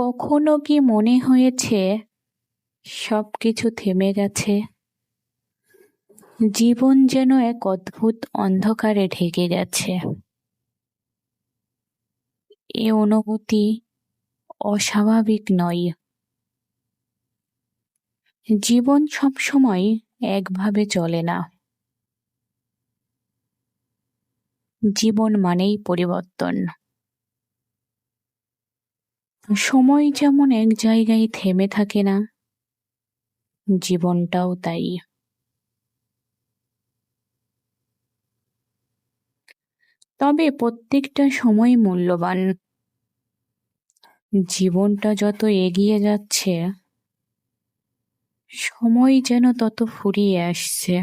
কখনো কি মনে হয়েছে সব কিছু থেমে গেছে? জীবন যেন এক অদ্ভুত অন্ধকারে ঢেকে গেছে। এ অনুভূতি অস্বাভাবিক নয়। জীবন সবসময় একভাবে চলে না। জীবন মানেই পরিবর্তন। সময় যেমন এক জায়গায় থেমে থাকে না, জীবনটাও তাই। তবে প্রত্যেকটা সময় মূল্যবান। জীবনটা যত এগিয়ে যাচ্ছে, সময় যেন তত ফুরিয়ে আসছে।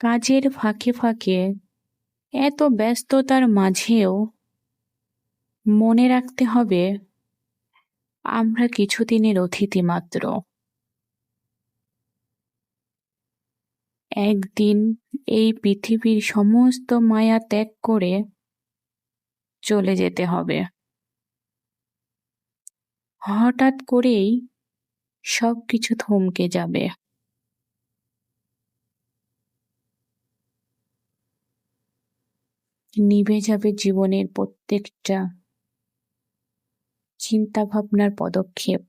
কাজের ফাঁকে ফাঁকে এত ব্যস্ততার মাঝেও মনে রাখতে হবে, আমরা কিছুদিনের অতিথি মাত্র। একদিন এই পৃথিবীর সমস্ত মায়া ত্যাগ করে চলে যেতে হবে। হঠাৎ করেই সব কিছু থমকে যাবে। নিভে যাবে জীবনের প্রত্যেকটা চিন্তা ভাবনার পদক্ষেপ।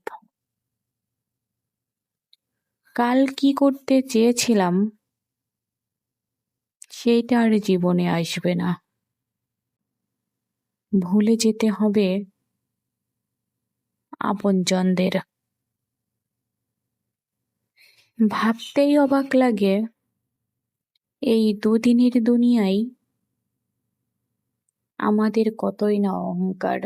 কাল কি করতে চেয়েছিলাম, সেইটা আর জীবনে আসবে না। ভুলে যেতে হবে আপনজনদের। ভাবতেই অবাক লাগে, এই দুদিনের দুনিয়ায় আমাদের কতই না অহংকার।